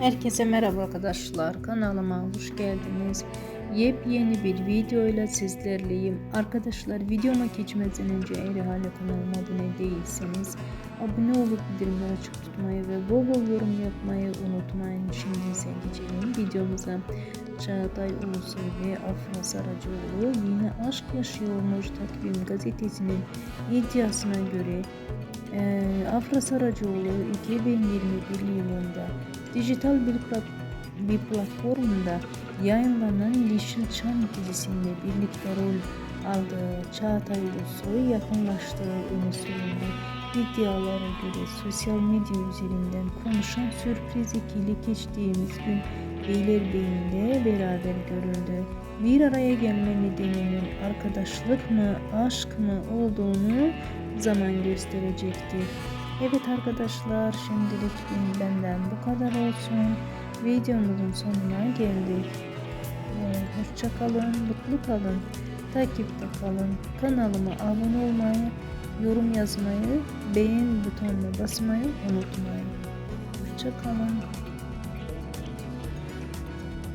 Herkese merhaba arkadaşlar. Kanalıma hoş geldiniz. Yepyeni bir video ile sizlerleyim. Arkadaşlar videoma geçmeden önce eğer hala kanalıma abone değilseniz abone olup bildirimleri açık tutmayı ve bol bol yorum yapmayı unutmayın. Şimdi ise geçelim videomuza. Çağatay Ulusoy ve Afra Saracoğlu yine aşk yaşıyormuş takvim gazetesinin iddiasına göre Afra Saracoğlu 2021 yılında dijital bir, bir platformda yayınlanan Yeşilçam dizisinde birlikte rol aldığı Çağatay Ulusoy yakınlaştığı öne sürüldü. İddialara göre sosyal medya üzerinden konuşan sürpriz ikili geçtiğimiz gün Beylerbeyi'nde beraber görüldü. Bir araya gelme nedeninin arkadaşlık mı, aşk mı olduğunu zaman gösterecektir. Evet arkadaşlar şimdilik benden bu kadar olsun. Videomuzun sonuna geldik. Ee, hoşça mutlu kalın, takipte kalın. Kanalıma abone olmayı, yorum yazmayı, beğen butonuna basmayı unutmayın. Hoşça kalın.